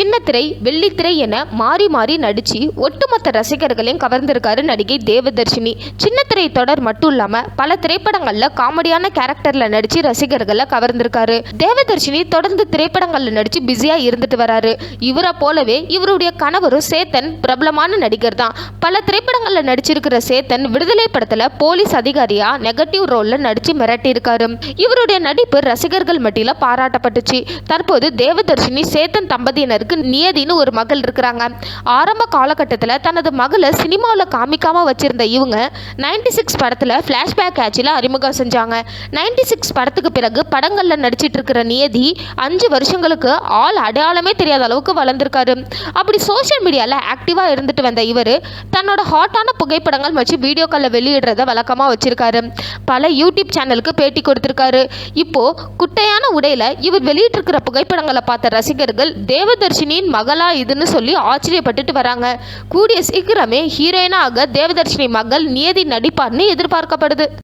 சின்னத்திரை வெள்ளித்திரை என மாறி மாறி நடித்து ஒட்டுமொத்த ரசிகர்களையும் கவர்ந்திருக்காரு நடிகை தேவதர்ஷினி. சின்னத்திரை தொடர் மட்டும் இல்லாமல் பல திரைப்படங்களில் காமெடியான கேரக்டரில் நடித்து ரசிகர்களை கவர்ந்திருக்காரு. தேவதர்ஷினி தொடர்ந்து திரைப்படங்களில் நடித்து பிஸியாக இருந்துட்டு வராரு. இவரை போலவே இவருடைய கணவரும் சேத்தன் பிரபலமான நடிகர் தான். பல திரைப்படங்களில் நடிச்சிருக்கிற சேத்தன் விடுதலை படத்தில் போலீஸ் அதிகாரியாக நெகட்டிவ் ரோலில் நடித்து மிரட்டியிருக்காரு. இவருடைய நடிப்பு ரசிகர்கள் மட்டியில் பாராட்டப்பட்டுச்சு. தற்போது தேவதர்ஷினி சேத்தன் தம்பதியினருக்கு நியதின்னு ஒரு மகள் இருக்கிறாங்க. ஆரம்ப காலகட்டத்தில் தனது மகளை சினிமாவில் காமிக்காம வச்சிருந்த இவங்க நைன்டி சிக்ஸ் படத்தில் ஃப்ளாஷ்பேக் ஆட்சியில் அறிமுகம் செஞ்சாங்க. நைன்டி சிக்ஸ் படத்துக்கு பிறகு படங்களில் நடிச்சிட்டு இருக்கிற நியதி அஞ்சு வருஷங்களுக்கு ஆள் அடையாளமே தெரியாத அளவுக்கு வளர்ந்துருக்காரு. அப்படி சோஷியல் மீடியாவில் ஆக்டிவாக இருந்துட்டு வந்த இவர் தன்னோட ஹாட்டான புகைப்படங்கள் மற்றும் வீடியோக்களில் வெளியிடுறத வழக்கமாக வச்சிருக்காரு. பல யூடியூப் சேனலுக்கு பேட்டி கொடுத்துருக்காரு. இப்போ குட்டையான உடையில இவர் வெளியிட்டிருக்கிற புகைப்படங்களை பார்த்த ரசிகர்கள் தேவதர்ஷன் தேவதர்ஷினியின் மகளா இதுன்னு சொல்லி ஆச்சரியப்பட்டுட்டு வராங்க. கூடிய சீக்கிரமே ஹீரோயினாக தேவதர்ஷினி மகள் நியதி நடிப்பார்னு எதிர்பார்க்கப்படுது.